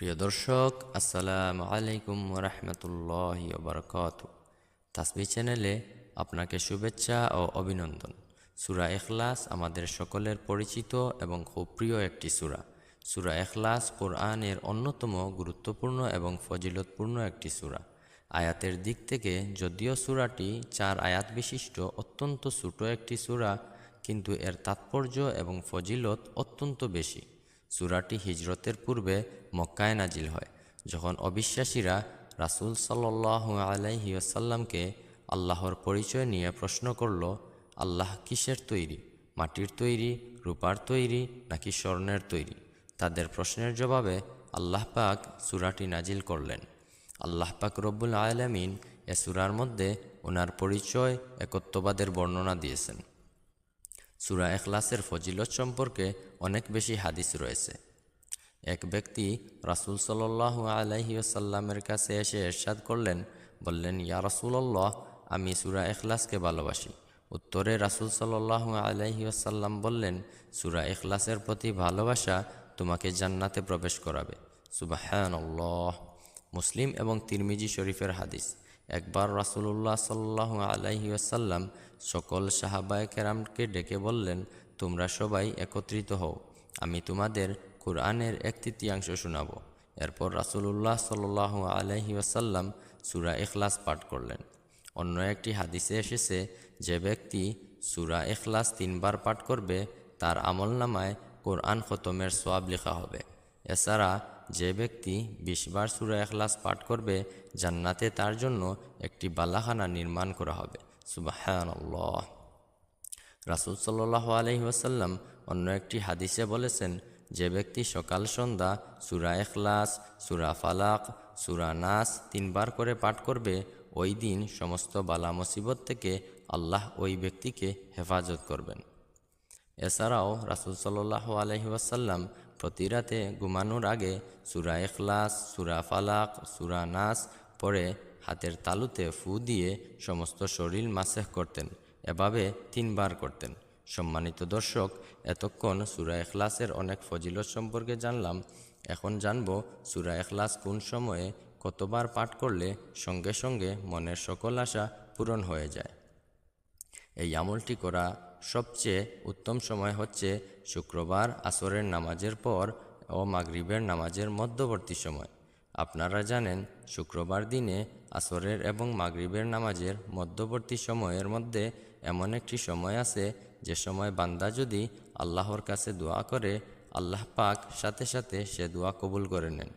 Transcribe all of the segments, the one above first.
প্রিয় দর্শক, আসসালামু আলাইকুম রহমতুল্লাহ বরকত তাসবি চ্যানেলে আপনাকে শুভেচ্ছা ও অভিনন্দন। সুরা এখলাস আমাদের সকলের পরিচিত এবং খুব প্রিয় একটি সুরা। সুরা এখলাস কোরআনের অন্যতম গুরুত্বপূর্ণ এবং ফজিলতপূর্ণ একটি সুরা। আয়াতের দিক থেকে যদিও সুরাটি চার আয়াত বিশিষ্ট, অত্যন্ত ছোট একটি সুরা, কিন্তু এর তাৎপর্য এবং ফজিলত অত্যন্ত বেশি। সুরাটি হিজরতের পূর্বে মক্কায় নাজিল হয়, যখন অবিশ্বাসীরা রাসুল সাল্লাহ আলাইহি আসাল্লামকে আল্লাহর পরিচয় নিয়ে প্রশ্ন করল, আল্লাহ কিসের তৈরি? মাটির তৈরি? রূপার তৈরি? নাকি স্বর্ণের তৈরি? তাদের প্রশ্নের জবাবে আল্লাহ পাক সুরাটি নাজিল করলেন। আল্লাহ পাক রব্বুল আলমিন এ সুরার মধ্যে ওনার পরিচয় একত্ববাদের বর্ণনা দিয়েছেন। সুরা এখলাসের ফজিলত সম্পর্কে অনেক বেশি হাদিস রয়েছে। এক ব্যক্তি রাসুল সাল্লাহ আলহিউসাল্লামের কাছে এসে এরশাদ করলেন, বললেন, ইয়া রাসুল্লাহ আমি সুরা এখলাসকে ভালোবাসি। উত্তরে রাসুল সাল্লাহ আলহিউসাল্লাম বললেন, সুরা এখলাসের প্রতি ভালোবাসা তোমাকে জান্নাতে প্রবেশ করাবে। সুবাহান মুসলিম এবং তিরমিজি শরীফের হাদিস। একবার রাসুল্লাহ সাল্লাহ আলাইহি আসাল্লাম সকল সাহাবায় কেরামকে ডেকে বললেন, তোমরা সবাই একত্রিত হও, আমি তোমাদের কোরআনের এক তৃতীয়াংশ শোনাব। এরপর রাসুলুল্লাহ সাল্লাহ আলাইহি আসাল্লাম সুরা এখলাস পাঠ করলেন। অন্য একটি হাদিসে এসেছে, যে ব্যক্তি সুরা এখলাস তিনবার পাঠ করবে, তার আমল নামায় কোরআন খতমের সোয়াব লেখা হবে। এছাড়া যে ব্যক্তি বিশবার সুরা এখলাস পাঠ করবে, জান্নাতে তার জন্য একটি বালাখানা নির্মাণ করা হবে। সুবাহান রাসুল সাল্লাহ আলহি ওয়াসাল্লাম অন্য একটি হাদিসে বলেছেন, যে ব্যক্তি সকাল সন্ধ্যা সুরা এখলাস সুরা ফালাক, সুরা নাস তিনবার করে পাঠ করবে, ওই দিন সমস্ত বালা মুসিবত থেকে আল্লাহ ওই ব্যক্তিকে হেফাজত করবেন। এছাড়াও রাসুল সাল্লাহ আলহি ওয়াসাল্লাম প্রতি রাতে ঘুমানোর আগে সুরা এখলাস সুরা ফালাক, সুরা নাস পরে হাতের তালুতে ফু দিয়ে সমস্ত শরীর মাসেহ করতেন, এভাবে তিনবার করতেন। সম্মানিত দর্শক, এতক্ষণ সুরা এখলাসের অনেক ফজিলত সম্পর্কে জানলাম। এখন জানব সুরা এখলাস কোন সময়ে কতবার পাঠ করলে সঙ্গে সঙ্গে মনের সকল আশা পূরণ হয়ে যায়। এই আমলটি করা সবচেয়ে উত্তম সময় হচ্ছে শুক্রবার আসরের নামাজের পর ও মাগরিবের নামাজের মধ্যবর্তী সময়। আপনারা জানেন, শুক্রবার দিনে আসরের এবং মাগরিবের নামাজের মধ্যবর্তী সময়ের মধ্যে এমন একটি সময় আছে, যে সময় বান্দা যদি আল্লাহর কাছে দোয়া করে, আল্লাহ পাক সাথে সাথে সে দোয়া কবুল করে নেন।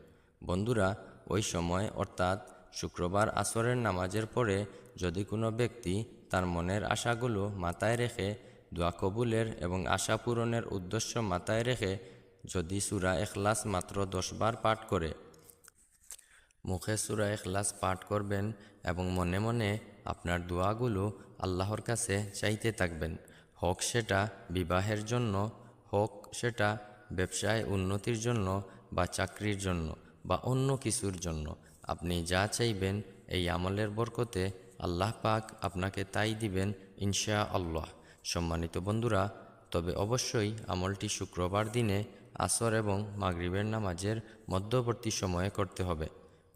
বন্ধুরা, ওই সময় অর্থাৎ শুক্রবার আসরের নামাজের পরে যদি কোনো ব্যক্তি তার মনের আশাগুলো মাথায় রেখে দোয়া কবুলের এবং আশা পূরণের উদ্দেশ্য মাথায় রেখে যদি সুরা এখলাস মাত্র দশবার পাঠ করে, মুখে সুরা এখলাস পাঠ করবেন এবং মনে মনে আপনার দোয়াগুলো আল্লাহর কাছে চাইতে থাকবেন। হোক সেটা বিবাহের জন্য, হোক সেটা ব্যবসায় উন্নতির জন্য বা চাকরির জন্য বা অন্য কিছুর জন্য। আপনি যা চাইবেন এই আমলের বরকতে আল্লাহ পাক আপনাকে তাই দিবেন ইনশা আল্লাহ সম্মানিত বন্ধুরা, তবে অবশ্যই আমলটি শুক্রবার দিনে আসর এবং মাগরিবের নামাজের মধ্যবর্তী সময়ে করতে হবে।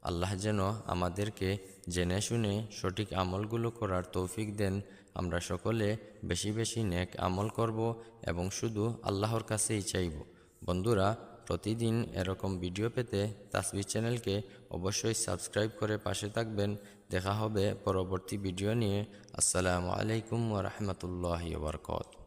আল্লাহ যেন আমাদেরকে জেনে শুনে সঠিক আমলগুলো করার তৌফিক দেন। আমরা সকলে বেশি বেশি নেক আমল করব এবং শুধু আল্লাহর কাছেই চাইব। বন্ধুরা প্রতিদিন এরকম ভিডিও পেতে তাসবি চ্যানেলকে অবশ্যই সাবস্ক্রাইব করে পাশে থাকবেন। দেখা হবে পরবর্তী ভিডিও নিয়ে। আসসালামু আলাইকুম রহমতুল্লাহ বরকত